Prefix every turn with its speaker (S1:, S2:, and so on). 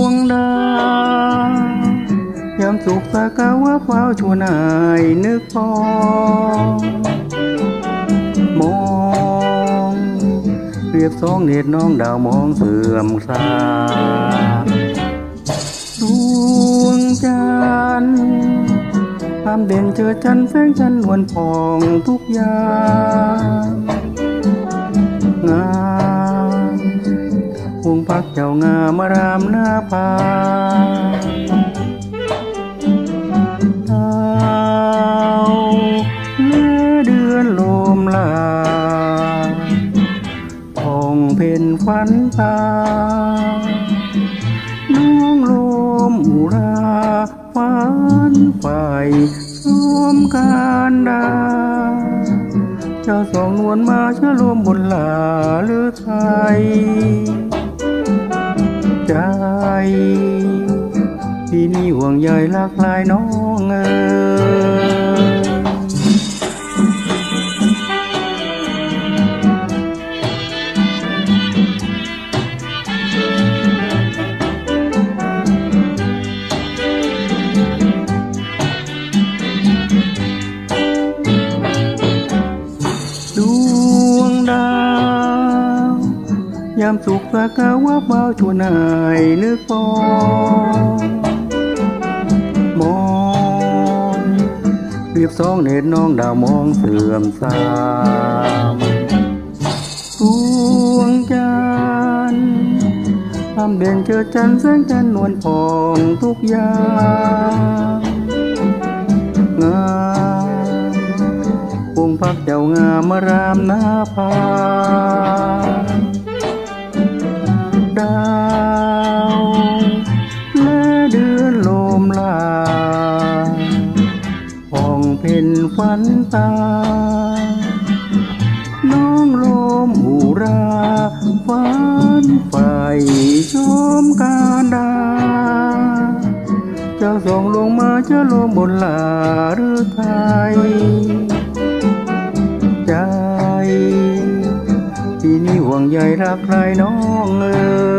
S1: วงดาวยามสุขสากาวะฝ้าวชวนายนึกพอมองเรียบสองเนตรน้องดาวมองเสื่อมซาดวงจันทร์ความเด่นเจอจันทร์แสงจันทร์นวลพองทุกยาม วงพักเจ้างามรามหน้าผาดาวเลือเดือนลมลาพองเพ่นฟันตาน้องลมอุราฟันไฟสมการดาเจ้าสองนวลมาชะลมบนหลาหรือไทย นี่ห่วงใยรักลายน้องเอ๋ยดวงดาวยามสุขสากาวะฟ้าวชวนอายนึกปอง บสองเนตรน้องดาวมองเสื่อมสามดวงจันทร์ทำเด่นเจอจันทร์แสงจันทร์นวลพองทุกอย่างงามวงพักเจ้างามมารามนาภา เพ่นฟันตา น้องลมหูราฟันไฟชมการดาจ้าส่งลงมาจะลมบนลาหรือไทยใจที่นี่ห่วงใยรักใครน้องเอ๋ย